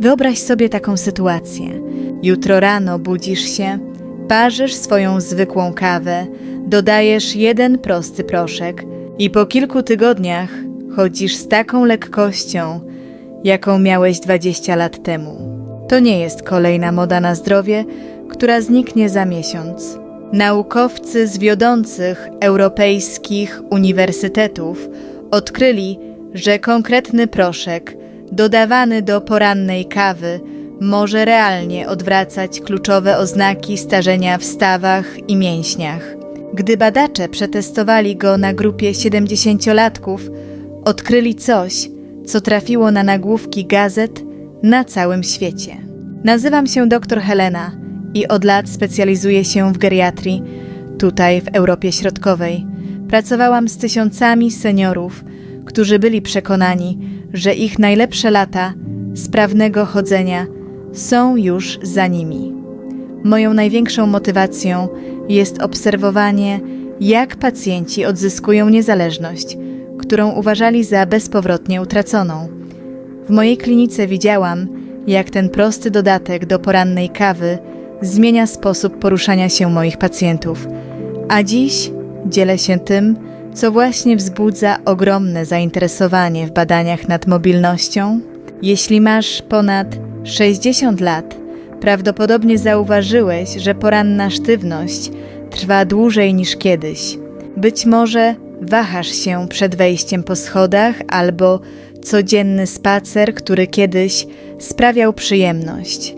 Wyobraź sobie taką sytuację. Jutro rano budzisz się, parzysz swoją zwykłą kawę, dodajesz jeden prosty proszek i po kilku tygodniach chodzisz z taką lekkością, jaką miałeś 20 lat temu. To nie jest kolejna moda na zdrowie, która zniknie za miesiąc. Naukowcy z wiodących europejskich uniwersytetów odkryli, że konkretny proszek dodawany do porannej kawy może realnie odwracać kluczowe oznaki starzenia w stawach i mięśniach. Gdy badacze przetestowali go na grupie 70-latków, odkryli coś, co trafiło na nagłówki gazet na całym świecie. Nazywam się dr Helena i od lat specjalizuję się w geriatrii tutaj w Europie Środkowej. Pracowałam z tysiącami seniorów, którzy byli przekonani, że ich najlepsze lata sprawnego chodzenia są już za nimi. Moją największą motywacją jest obserwowanie, jak pacjenci odzyskują niezależność, którą uważali za bezpowrotnie utraconą. W mojej klinice widziałam, jak ten prosty dodatek do porannej kawy zmienia sposób poruszania się moich pacjentów. A dziś dzielę się tym, co właśnie wzbudza ogromne zainteresowanie w badaniach nad mobilnością. Jeśli masz ponad 60 lat, prawdopodobnie zauważyłeś, że poranna sztywność trwa dłużej niż kiedyś. Być może wahasz się przed wejściem po schodach albo codzienny spacer, który kiedyś sprawiał przyjemność.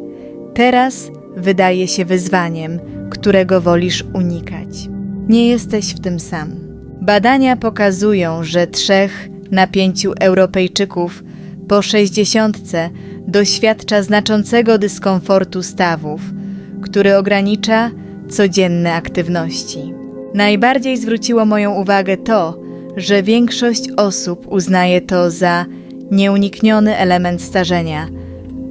Teraz wydaje się wyzwaniem, którego wolisz unikać. Nie jesteś w tym sam. Badania pokazują, że trzech na pięciu Europejczyków po sześćdziesiątce doświadcza znaczącego dyskomfortu stawów, który ogranicza codzienne aktywności. Najbardziej zwróciło moją uwagę to, że większość osób uznaje to za nieunikniony element starzenia,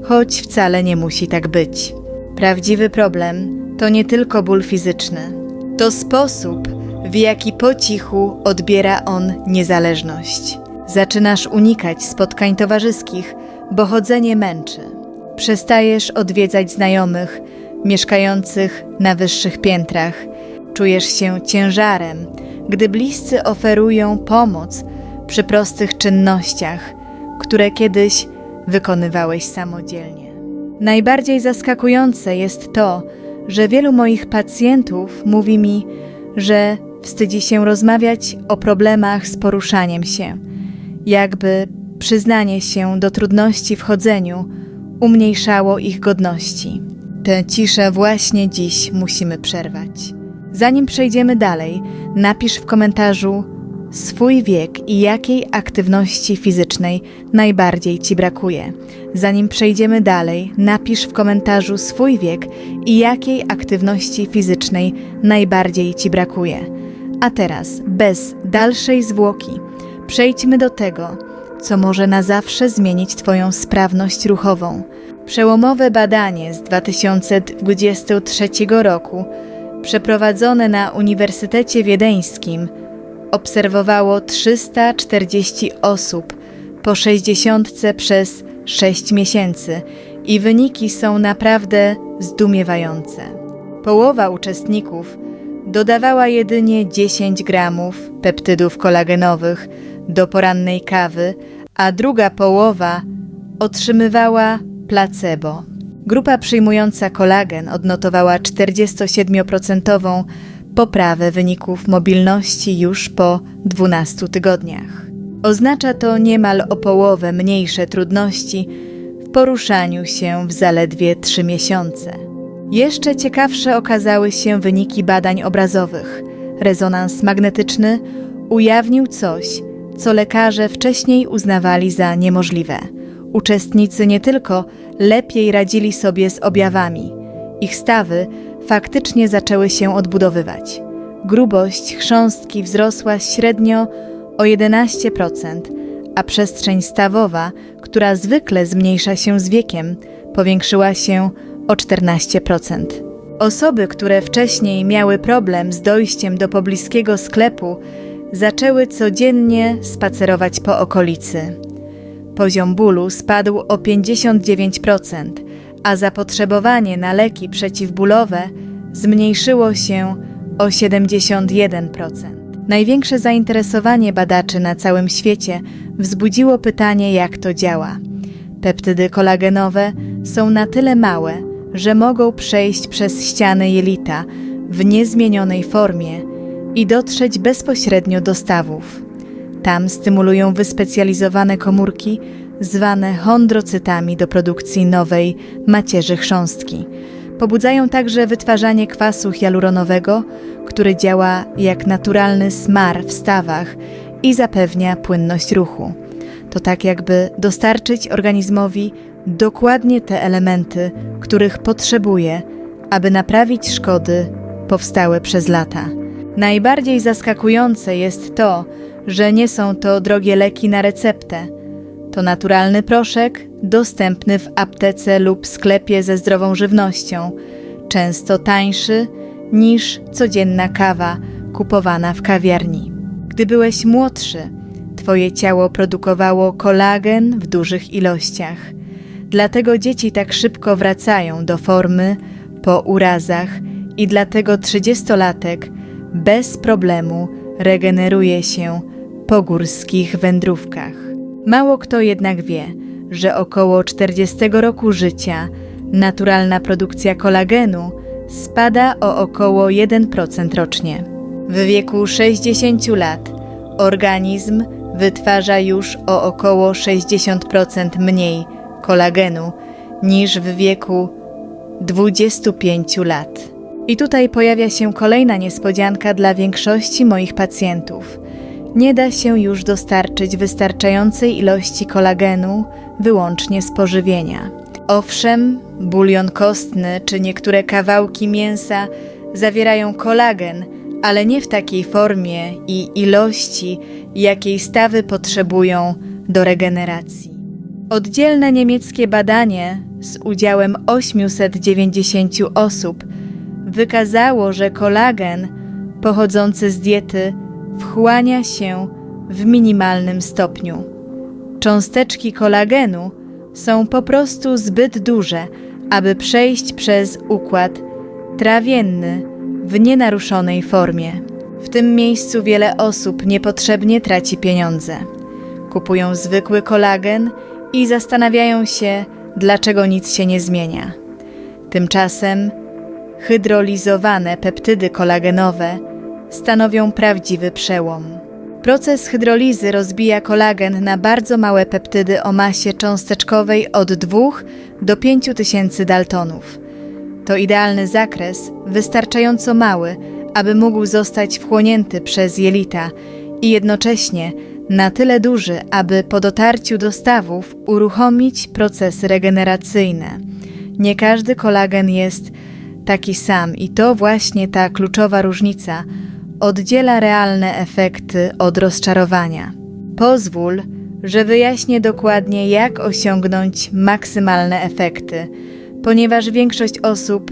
choć wcale nie musi tak być. Prawdziwy problem to nie tylko ból fizyczny, to sposób, w jaki po cichu odbiera on niezależność. Zaczynasz unikać spotkań towarzyskich, bo chodzenie męczy. Przestajesz odwiedzać znajomych mieszkających na wyższych piętrach. Czujesz się ciężarem, gdy bliscy oferują pomoc przy prostych czynnościach, które kiedyś wykonywałeś samodzielnie. Najbardziej zaskakujące jest to, że wielu moich pacjentów mówi mi, że wstydzi się rozmawiać o problemach z poruszaniem się, jakby przyznanie się do trudności w chodzeniu umniejszało ich godności. Tę ciszę właśnie dziś musimy przerwać. Zanim przejdziemy dalej, napisz w komentarzu swój wiek i jakiej aktywności fizycznej najbardziej Ci brakuje. Zanim przejdziemy dalej, napisz w komentarzu swój wiek i jakiej aktywności fizycznej najbardziej Ci brakuje. A teraz, bez dalszej zwłoki, przejdźmy do tego, co może na zawsze zmienić Twoją sprawność ruchową. Przełomowe badanie z 2023 roku, przeprowadzone na Uniwersytecie Wiedeńskim, obserwowało 340 osób po 60 przez 6 miesięcy i wyniki są naprawdę zdumiewające. Połowa uczestników dodawała jedynie 10 gramów peptydów kolagenowych do porannej kawy, a druga połowa otrzymywała placebo. Grupa przyjmująca kolagen odnotowała 47% poprawę wyników mobilności już po 12 tygodniach. Oznacza to niemal o połowę mniejsze trudności w poruszaniu się w zaledwie 3 miesiące. Jeszcze ciekawsze okazały się wyniki badań obrazowych. Rezonans magnetyczny ujawnił coś, co lekarze wcześniej uznawali za niemożliwe. Uczestnicy nie tylko lepiej radzili sobie z objawami, ich stawy faktycznie zaczęły się odbudowywać. Grubość chrząstki wzrosła średnio o 11%, a przestrzeń stawowa, która zwykle zmniejsza się z wiekiem, powiększyła się o 14%. Osoby, które wcześniej miały problem z dojściem do pobliskiego sklepu, zaczęły codziennie spacerować po okolicy. Poziom bólu spadł o 59%, a zapotrzebowanie na leki przeciwbólowe zmniejszyło się o 71%. Największe zainteresowanie badaczy na całym świecie wzbudziło pytanie, jak to działa. Peptydy kolagenowe są na tyle małe, że mogą przejść przez ściany jelita w niezmienionej formie i dotrzeć bezpośrednio do stawów. Tam stymulują wyspecjalizowane komórki zwane chondrocytami do produkcji nowej macierzy chrząstki. Pobudzają także wytwarzanie kwasu hialuronowego, który działa jak naturalny smar w stawach i zapewnia płynność ruchu. To tak jakby dostarczyć organizmowi dokładnie te elementy, których potrzebuje, aby naprawić szkody powstałe przez lata. Najbardziej zaskakujące jest to, że nie są to drogie leki na receptę. To naturalny proszek dostępny w aptece lub sklepie ze zdrową żywnością, często tańszy niż codzienna kawa kupowana w kawiarni. Gdy byłeś młodszy, twoje ciało produkowało kolagen w dużych ilościach. Dlatego dzieci tak szybko wracają do formy po urazach i dlatego trzydziestolatek bez problemu regeneruje się po górskich wędrówkach. Mało kto jednak wie, że około 40 roku życia naturalna produkcja kolagenu spada o około 1% rocznie. W wieku 60 lat organizm wytwarza już o około 60% mniej kolagenu niż w wieku 25 lat. I tutaj pojawia się kolejna niespodzianka dla większości moich pacjentów. Nie da się już dostarczyć wystarczającej ilości kolagenu wyłącznie z pożywienia. Owszem, bulion kostny czy niektóre kawałki mięsa zawierają kolagen, ale nie w takiej formie i ilości, jakiej stawy potrzebują do regeneracji. Oddzielne niemieckie badanie z udziałem 890 osób wykazało, że kolagen pochodzący z diety wchłania się w minimalnym stopniu. Cząsteczki kolagenu są po prostu zbyt duże, aby przejść przez układ trawienny w nienaruszonej formie. W tym miejscu wiele osób niepotrzebnie traci pieniądze. Kupują zwykły kolagen i zastanawiają się, dlaczego nic się nie zmienia. Tymczasem hydrolizowane peptydy kolagenowe stanowią prawdziwy przełom. Proces hydrolizy rozbija kolagen na bardzo małe peptydy o masie cząsteczkowej od 2 do 5 tysięcy daltonów. To idealny zakres, wystarczająco mały, aby mógł zostać wchłonięty przez jelita i jednocześnie na tyle duży, aby po dotarciu do stawów uruchomić procesy regeneracyjne. Nie każdy kolagen jest taki sam i to właśnie ta kluczowa różnica oddziela realne efekty od rozczarowania. Pozwól, że wyjaśnię dokładnie, jak osiągnąć maksymalne efekty, ponieważ większość osób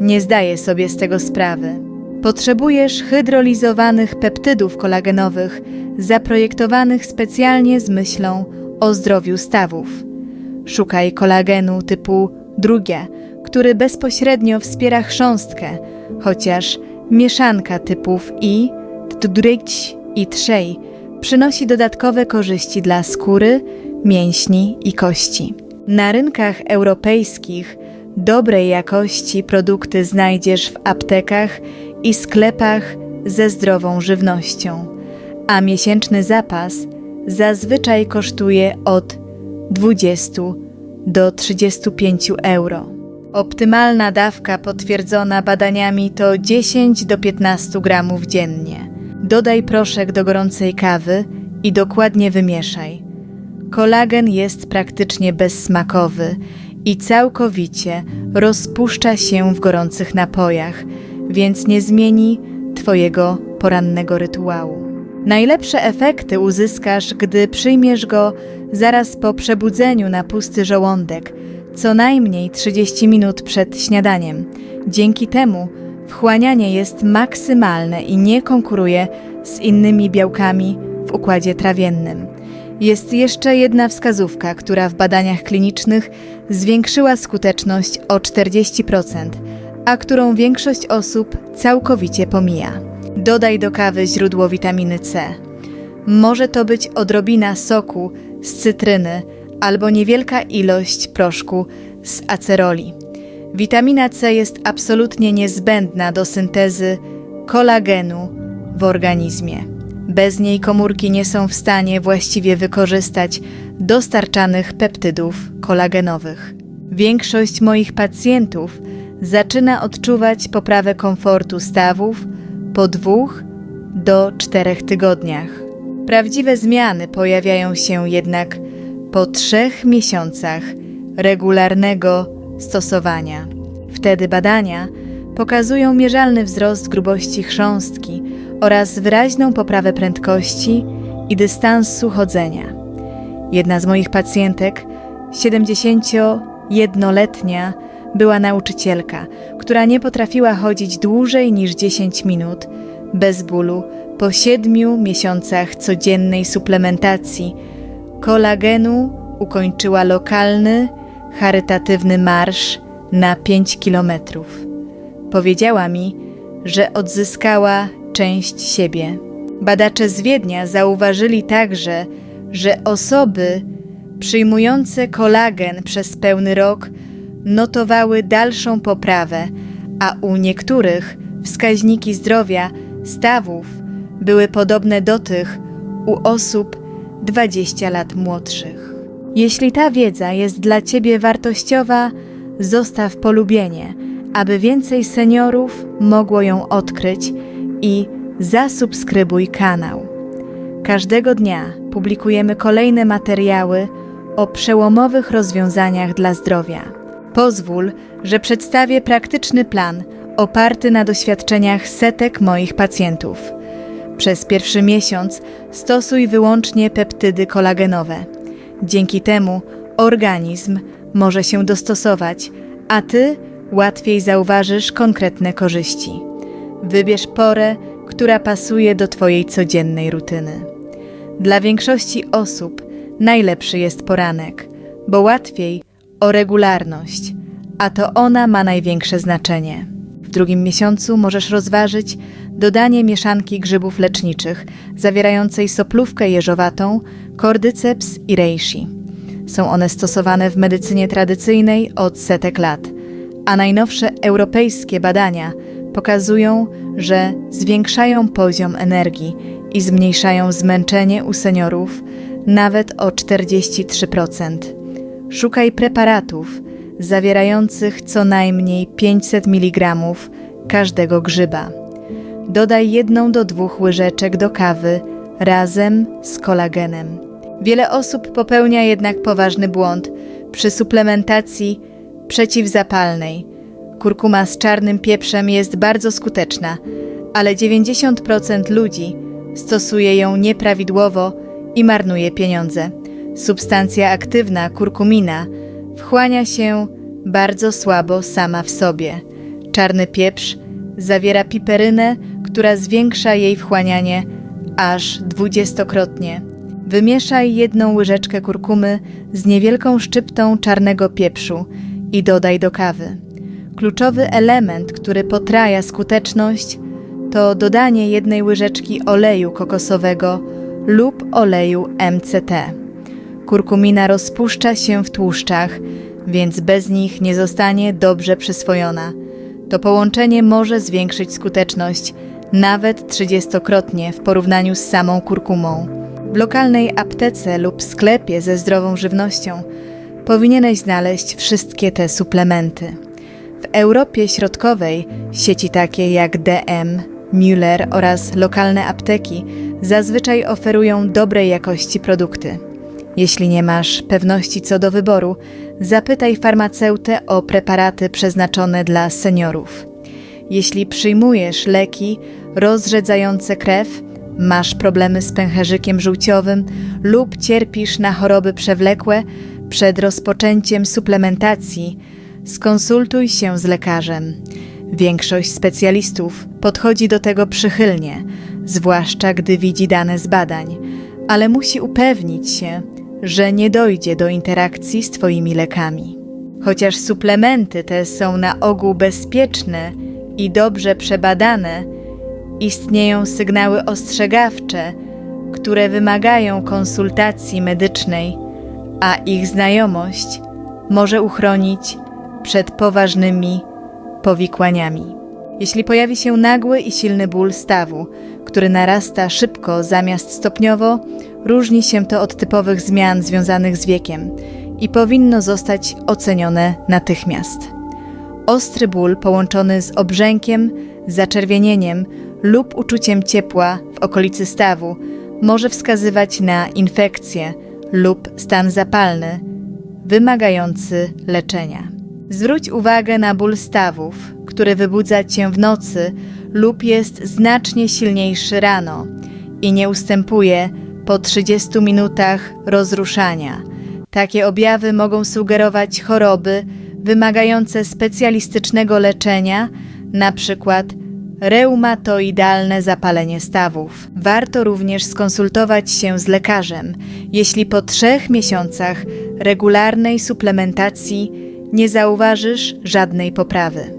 nie zdaje sobie z tego sprawy. Potrzebujesz hydrolizowanych peptydów kolagenowych, zaprojektowanych specjalnie z myślą o zdrowiu stawów. Szukaj kolagenu typu drugie, który bezpośrednio wspiera chrząstkę, chociaż mieszanka typów I, tdryć i trzej przynosi dodatkowe korzyści dla skóry, mięśni i kości. Na rynkach europejskich dobrej jakości produkty znajdziesz w aptekach i sklepach ze zdrową żywnością, a miesięczny zapas zazwyczaj kosztuje od 20 do 35 euro. Optymalna dawka potwierdzona badaniami to 10 do 15 gramów dziennie. Dodaj proszek do gorącej kawy i dokładnie wymieszaj. Kolagen jest praktycznie bezsmakowy i całkowicie rozpuszcza się w gorących napojach, więc nie zmieni Twojego porannego rytuału. Najlepsze efekty uzyskasz, gdy przyjmiesz go zaraz po przebudzeniu na pusty żołądek, co najmniej 30 minut przed śniadaniem. Dzięki temu wchłanianie jest maksymalne i nie konkuruje z innymi białkami w układzie trawiennym. Jest jeszcze jedna wskazówka, która w badaniach klinicznych zwiększyła skuteczność o 40%, a którą większość osób całkowicie pomija. Dodaj do kawy źródło witaminy C. Może to być odrobina soku z cytryny albo niewielka ilość proszku z aceroli. Witamina C jest absolutnie niezbędna do syntezy kolagenu w organizmie. Bez niej komórki nie są w stanie właściwie wykorzystać dostarczanych peptydów kolagenowych. Większość moich pacjentów zaczyna odczuwać poprawę komfortu stawów po dwóch do czterech tygodniach. Prawdziwe zmiany pojawiają się jednak po trzech miesiącach regularnego stosowania. Wtedy badania pokazują mierzalny wzrost grubości chrząstki oraz wyraźną poprawę prędkości i dystansu chodzenia. Jedna z moich pacjentek, 71-letnia, była nauczycielka, która nie potrafiła chodzić dłużej niż 10 minut bez bólu po 7 miesiącach codziennej suplementacji kolagenu ukończyła lokalny, charytatywny marsz na 5 kilometrów. Powiedziała mi, że odzyskała część siebie. Badacze z Wiednia zauważyli także, że osoby przyjmujące kolagen przez pełny rok notowały dalszą poprawę, a u niektórych wskaźniki zdrowia stawów były podobne do tych u osób 20 lat młodszych. Jeśli ta wiedza jest dla Ciebie wartościowa, zostaw polubienie, aby więcej seniorów mogło ją odkryć i zasubskrybuj kanał. Każdego dnia publikujemy kolejne materiały o przełomowych rozwiązaniach dla zdrowia. Pozwól, że przedstawię praktyczny plan oparty na doświadczeniach setek moich pacjentów. Przez pierwszy miesiąc stosuj wyłącznie peptydy kolagenowe. Dzięki temu organizm może się dostosować, a ty łatwiej zauważysz konkretne korzyści. Wybierz porę, która pasuje do Twojej codziennej rutyny. Dla większości osób najlepszy jest poranek, bo łatwiej o regularność, a to ona ma największe znaczenie. W drugim miesiącu możesz rozważyć dodanie mieszanki grzybów leczniczych zawierającej soplówkę jeżowatą, kordyceps i reishi. Są one stosowane w medycynie tradycyjnej od setek lat, a najnowsze europejskie badania pokazują, że zwiększają poziom energii i zmniejszają zmęczenie u seniorów nawet o 43%. Szukaj preparatów zawierających co najmniej 500 mg każdego grzyba. Dodaj jedną do dwóch łyżeczek do kawy razem z kolagenem. Wiele osób popełnia jednak poważny błąd przy suplementacji przeciwzapalnej. Kurkuma z czarnym pieprzem jest bardzo skuteczna, ale 90% ludzi stosuje ją nieprawidłowo i marnuje pieniądze. Substancja aktywna, kurkumina, wchłania się bardzo słabo sama w sobie. Czarny pieprz zawiera piperynę, która zwiększa jej wchłanianie aż dwudziestokrotnie. Wymieszaj jedną łyżeczkę kurkumy z niewielką szczyptą czarnego pieprzu i dodaj do kawy. Kluczowy element, który potraja skuteczność, to dodanie jednej łyżeczki oleju kokosowego lub oleju MCT. Kurkumina rozpuszcza się w tłuszczach, więc bez nich nie zostanie dobrze przyswojona. To połączenie może zwiększyć skuteczność nawet trzydziestokrotnie w porównaniu z samą kurkumą. W lokalnej aptece lub sklepie ze zdrową żywnością powinieneś znaleźć wszystkie te suplementy. W Europie Środkowej sieci takie jak DM, Müller oraz lokalne apteki zazwyczaj oferują dobrej jakości produkty. Jeśli nie masz pewności co do wyboru, zapytaj farmaceutę o preparaty przeznaczone dla seniorów. Jeśli przyjmujesz leki rozrzedzające krew, masz problemy z pęcherzykiem żółciowym lub cierpisz na choroby przewlekłe, przed rozpoczęciem suplementacji skonsultuj się z lekarzem. Większość specjalistów podchodzi do tego przychylnie, zwłaszcza gdy widzi dane z badań, ale musi upewnić się, że nie dojdzie do interakcji z Twoimi lekami. Chociaż suplementy te są na ogół bezpieczne i dobrze przebadane, istnieją sygnały ostrzegawcze, które wymagają konsultacji medycznej, a ich znajomość może uchronić przed poważnymi powikłaniami. Jeśli pojawi się nagły i silny ból stawu, który narasta szybko zamiast stopniowo, różni się to od typowych zmian związanych z wiekiem i powinno zostać ocenione natychmiast. Ostry ból połączony z obrzękiem, zaczerwienieniem lub uczuciem ciepła w okolicy stawu może wskazywać na infekcję lub stan zapalny wymagający leczenia. Zwróć uwagę na ból stawów, który wybudza cię w nocy lub jest znacznie silniejszy rano i nie ustępuje po 30 minutach rozruszania. Takie objawy mogą sugerować choroby wymagające specjalistycznego leczenia, przykład reumatoidalne zapalenie stawów. Warto również skonsultować się z lekarzem, jeśli po trzech miesiącach regularnej suplementacji nie zauważysz żadnej poprawy.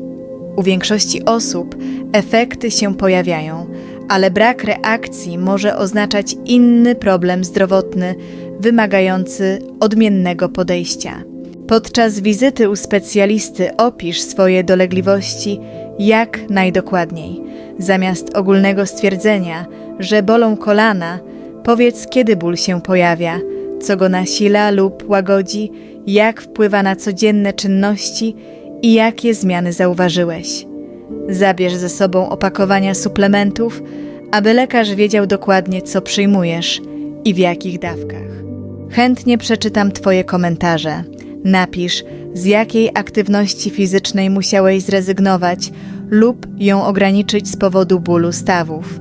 U większości osób efekty się pojawiają, ale brak reakcji może oznaczać inny problem zdrowotny wymagający odmiennego podejścia. Podczas wizyty u specjalisty opisz swoje dolegliwości jak najdokładniej. Zamiast ogólnego stwierdzenia, że bolą kolana, powiedz kiedy ból się pojawia, co go nasila lub łagodzi, jak wpływa na codzienne czynności i jakie zmiany zauważyłeś. Zabierz ze sobą opakowania suplementów, aby lekarz wiedział dokładnie, co przyjmujesz i w jakich dawkach. Chętnie przeczytam Twoje komentarze. Napisz, z jakiej aktywności fizycznej musiałeś zrezygnować lub ją ograniczyć z powodu bólu stawów.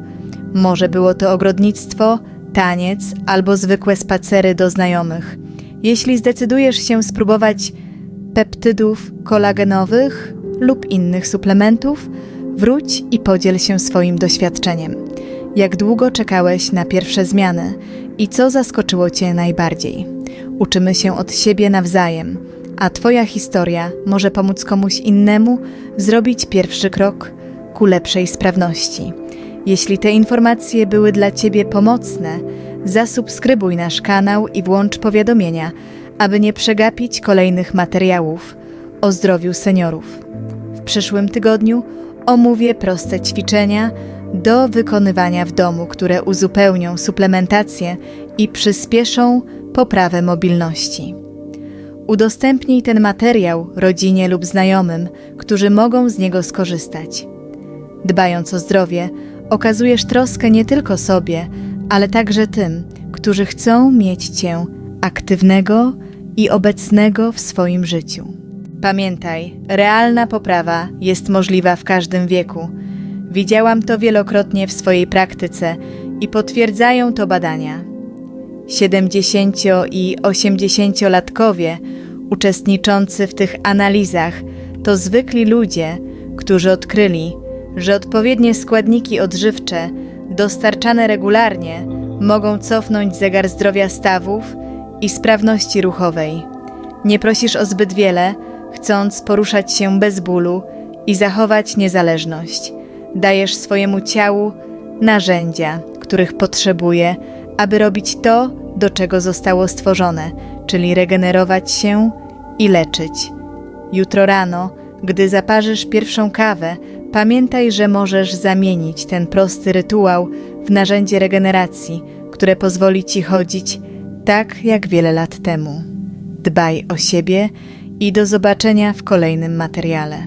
Może było to ogrodnictwo, taniec albo zwykłe spacery do znajomych. Jeśli zdecydujesz się spróbować peptydów kolagenowych lub innych suplementów, wróć i podziel się swoim doświadczeniem. Jak długo czekałeś na pierwsze zmiany i co zaskoczyło Cię najbardziej? Uczymy się od siebie nawzajem, a Twoja historia może pomóc komuś innemu zrobić pierwszy krok ku lepszej sprawności. Jeśli te informacje były dla Ciebie pomocne, zasubskrybuj nasz kanał i włącz powiadomienia, aby nie przegapić kolejnych materiałów o zdrowiu seniorów. W przyszłym tygodniu omówię proste ćwiczenia do wykonywania w domu, które uzupełnią suplementację i przyspieszą poprawę mobilności. Udostępnij ten materiał rodzinie lub znajomym, którzy mogą z niego skorzystać. Dbając o zdrowie, okazujesz troskę nie tylko sobie, ale także tym, którzy chcą mieć Cię aktywnego i obecnego w swoim życiu. Pamiętaj, realna poprawa jest możliwa w każdym wieku. Widziałam to wielokrotnie w swojej praktyce i potwierdzają to badania. 70 i 80-latkowie uczestniczący w tych analizach to zwykli ludzie, którzy odkryli, że odpowiednie składniki odżywcze dostarczane regularnie mogą cofnąć zegar zdrowia stawów i sprawności ruchowej. Nie prosisz o zbyt wiele, chcąc poruszać się bez bólu i zachować niezależność. Dajesz swojemu ciału narzędzia, których potrzebuje, aby robić to, do czego zostało stworzone, czyli regenerować się i leczyć. Jutro rano, gdy zaparzysz pierwszą kawę, pamiętaj, że możesz zamienić ten prosty rytuał w narzędzie regeneracji, które pozwoli ci chodzić tak jak wiele lat temu. Dbaj o siebie i do zobaczenia w kolejnym materiale.